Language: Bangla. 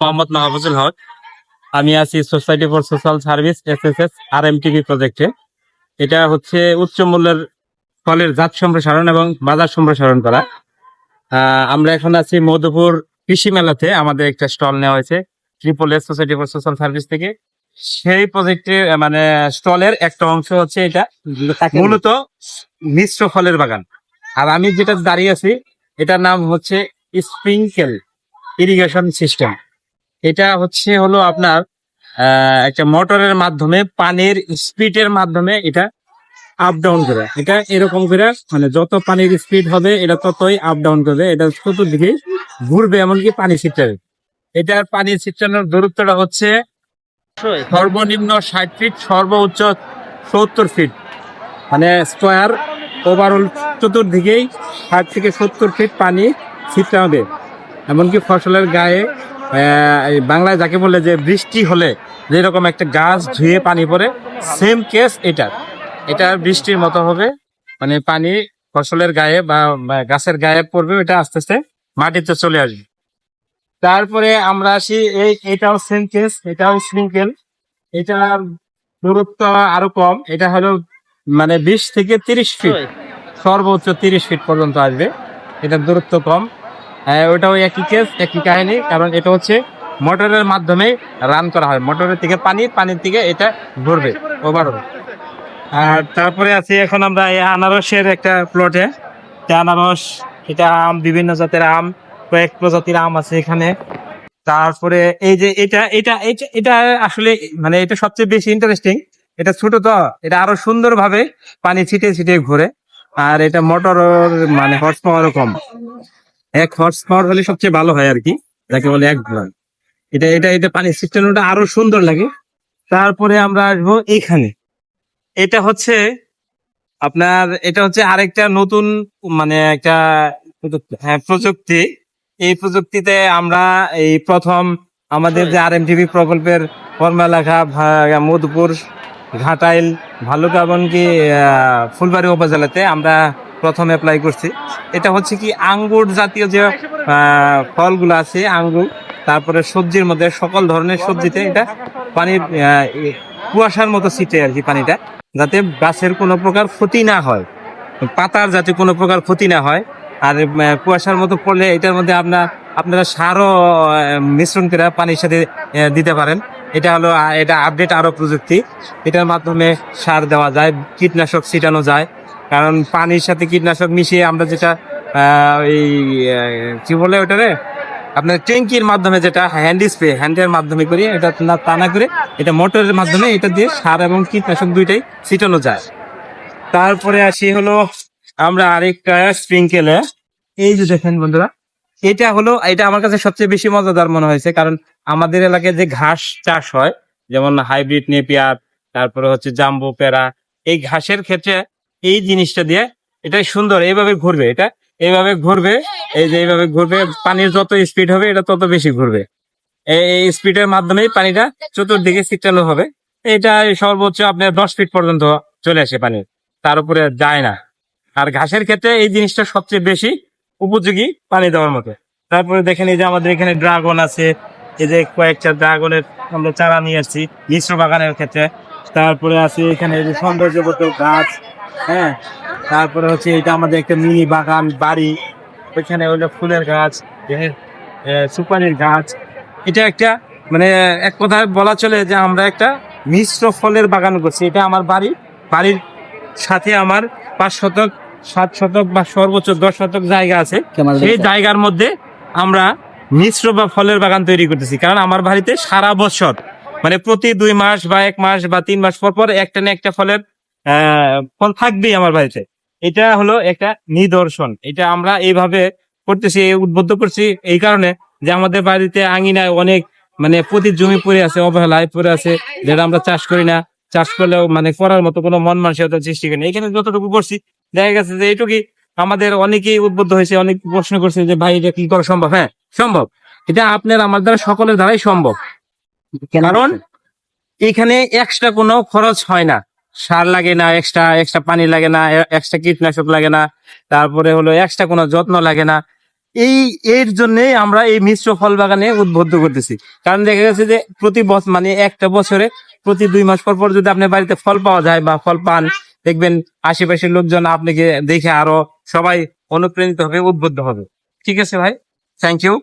মোহাম্মদ মাহফুজুল হক। আমি আছি society for social service S S S R M TV প্রজেক্টে এটা হচ্ছে উচ্চ মূল্যের ফলের জাত সম্প্রসারণ এবং বাজার সম্প্রসারণ করা। আমরা এখন আছি মধুপুর কৃষি মেলাতে। আমাদের একটা স্টল নেওয়া হয়েছে triple S society for social service থেকে। সেই প্রজেক্টে মানে স্টলের একটা অংশ হচ্ছে এটা। মূলত মিশ্র ফলের বাগান। আর আমি যেটা দাঁড়িয়ে আছি এটার নাম হচ্ছে স্প্রিংকেল ইরিগেশন সিস্টেম এটা হচ্ছে হলো আপনার একটা মোটরের মাধ্যমে, পানির স্পিডের মাধ্যমে এটা আপ ডাউন করে। এটা এরকম করে মানে যত পানির স্পিড হবে, এটা ততই আপ ডাউন করবে। এটা চতুর্দিকে ঘুরবে, এমনকি পানি ছিটাবে এটার পানি ছিটানোর দূরত্বটা হচ্ছে সর্বনিম্ন ষাট ফিট সর্বোচ্চ সত্তর ফিট মানে স্কোয়ার ওভারঅল চতুর্দিকেই ষাট থেকে সত্তর ফিট পানি ছিটতে হবে এমনকি ফসলের গায়ে বাংলায় যাকে বলে যে বৃষ্টি হলে যেরকম একটা গাছ ধুয়ে পানি পড়ে সেম কেস এটা এটা বৃষ্টির মতো হবে মানে পানি ফসলের গায়ে বা গাছের গায়ে পড়বে, ওটা আস্তে আস্তে মাটিতে চলে আসবে। তারপরে আমরা আসি, এই এটাও সেম কেস এটাও স্প্রিঙ্কেল এটার দূরত্ব আরও কম, এটা হলো মানে বিশ থেকে তিরিশ ফিট সর্বোচ্চ তিরিশ ফিট পর্যন্ত আসবে। এটার দূরত্ব কম। ওটাও একই কেস একই কাহিনী, কারণ এটা হচ্ছে মোটরের মাধ্যমে রান করা হয়। মোটরের থেকে পানি, পানির থেকে এটা ঘুরবে ওভারঅল আর তারপরে আছে এখন আমরা এই আনারসের একটা প্লটে আনারস, এটা আম, বিভিন্ন জাতের আম, কয়েক প্রজাতির আম আছে এখানে। তারপরে এই যে এটা এটা, এটা- আসলে মানে এটা সবচেয়ে বেশি ইন্টারেস্টিং এটা ছোট তো, এটা আরও সুন্দরভাবে পানি ছিটিয়ে ছিটিয়ে ঘুরে। আর এটা মোটর মানে হর্স পাওয়ারও কম। এক হর্স পাওয়ার হলে সবচেয়ে ভালো হয় আর কি যাকে বলে এক ঘোড়া। এটা এটা এটা পানি ছিটানোটা আরও সুন্দর লাগে। তারপরে আমরা আসব এইখানে এটা হচ্ছে আপনার এটা হচ্ছে আরেকটা নতুন মানে একটা হ্যাঁ, প্রযুক্তি। এই প্রযুক্তিতে আমরা এই প্রথম আমাদের যে আর এম টিভি প্রকল্পের কর্মালেখা মধুপুর ঘাটাইল ভালুকা এমনকি ফুলবাড়ি উপজেলাতে আমরা প্রথম অ্যাপ্লাই করছি। এটা হচ্ছে কি আঙ্গুর জাতীয় যে ফলগুলো আছে, আঙ্গুর, তারপরে সবজির মধ্যে সকল ধরনের সবজিতে এটা পানির কুয়াশার মতো ছিটে আর কি পানিটা, যাতে গাছের কোনো প্রকার ক্ষতি না হয়। পাতার যাতে কোনো প্রকার ক্ষতি না হয়। আর কুয়াশার মতো পড়লে এটার মধ্যে আপনার, আপনারা সারও মিশ্রণ করে পানির সাথে দিতে পারেন। এটা হলো এটা আপডেট আরও প্রযুক্তি। এটার মাধ্যমে সার দেওয়া যায়, কীটনাশক ছিটানো যায়। কারণ পানির সাথে কীটনাশক মিশিয়ে আমরা যেটা এই কি বলে ওটারে? আপনার ট্যাঙ্কির মাধ্যমে যেটা হ্যান্ড স্প্রে, হ্যান্ডের মাধ্যমে করি এটা না, তা না করে এটা মোটরের মাধ্যমে এটা দিয়ে সার এবং কীটনাশক দুইটাই ছিটানো যায়। তারপরে আসি হলো আমরা আরেকটা স্প্রিংকেলে। এই যে দেখেন বন্ধুরা, এটা হলো, এটা আমার কাছে সবচেয়ে বেশি মজাদার মনে হয়েছে, কারণ আমাদের এলাকায় যে ঘাস চাষ হয়, যেমন হাইব্রিড নেপিয়ার, তারপরে হচ্ছে জাম্বু পেরা এই ঘাসের ক্ষেত্রে এই জিনিসটা দিয়ে এটা সুন্দর, এইভাবে ঘুরবে এটা, এইভাবে ঘুরবে, এই যে এইভাবে ঘুরবে, পানির যত স্পিড হবে, এটা তত বেশি ঘুরবে। এই স্পিডের মাধ্যমেই পানিটা চতুর্দিকে ছিটানো হবে। এটা সর্বোচ্চ আপনার দশ ফিট পর্যন্ত চলে আসে পানি, তার উপরে যায় না। আর ঘাসের ক্ষেত্রে এই জিনিসটা সবচেয়ে বেশি উপযোগী পানি দেওয়ার মতো। তারপরে দেখেন এই যে আমাদের এখানে ড্রাগন আছে, এই যে কয়েকটা ড্রাগনের আমরা চারা নিয়ে আসছি মিশ্র বাগানের ক্ষেত্রে। তারপরে আছে এখানে সৌন্দর্যবর্ধক গাছ হ্যাঁ তারপরে হচ্ছে এটা আমাদের একটা মিনি বাগান বাড়ি। ওইখানে হলো ফুলের গাছ সুপারির গাছ। এটা একটা মানে এক কথায় বলা চলে যে আমরা একটা মিশ্র ফলের বাগান করছি। এটা আমার বাড়ি বাড়ির সাথে আমার পাঁচ শতক সাত শতক বা সর্বোচ্চ দশ শতক জায়গা আছে। সেই জায়গার মধ্যে আমরা মিশ্র বা ফলের বাগান তৈরি করতেছি। কারণ আমার বাড়িতে সারা বছর মানে প্রতি দুই মাস বা এক মাস বা তিন মাস পর পর একটা না একটা ফলের ফল থাকবেই আমার বাড়িতে। এটা হলো একটা নিদর্শন। এটা আমরা এইভাবে করতেছি উদ্বুদ্ধ করছি এই কারণে যে আমাদের বাড়িতে আঙিনায় অনেক মানে প্রতি জমি পড়ে আছে অবহেলায় পড়ে আছে যেটা আমরা চাষ করি না। চাষ করলেও মানে করার মতো কোনো মন মানসিকতা সৃষ্টি করি না। এখানে যতটুকু করছি দেখা গেছে যে এইটুকুই আমাদের অনেকেই উদ্বুদ্ধ হয়েছে অনেক প্রশ্ন করছে যে ভাই এটা কি করা সম্ভব? হ্যাঁ সম্ভব। এটা আপনার আমার দ্বারা সকলের দ্বারাই সম্ভব। কারণ এখানে এক্সট্রা কোনো খরচ হয় না। সার লাগে না এক্সট্রা এক্সট্রা পানি লাগে না এক্সট্রা কীটনাশক লাগে না, তারপরে হলো এক্সট্রা কোনো যত্ন লাগে না। এই, এর জন্য আমরা এই মিশ্র ফল বাগানে উদ্বুদ্ধ করতেছি। কারণ দেখা গেছে যে প্রতি বছর মানে একটা বছরে প্রতি দুই মাস পর পর যদি আপনার বাড়িতে ফল পাওয়া যায় বা ফল পান, দেখবেন আশেপাশের লোকজন আপনাকে দেখে আরও সবাই অনুপ্রাণিত হবে, উদ্বুদ্ধ হবে। ঠিক আছে ভাই? Thank you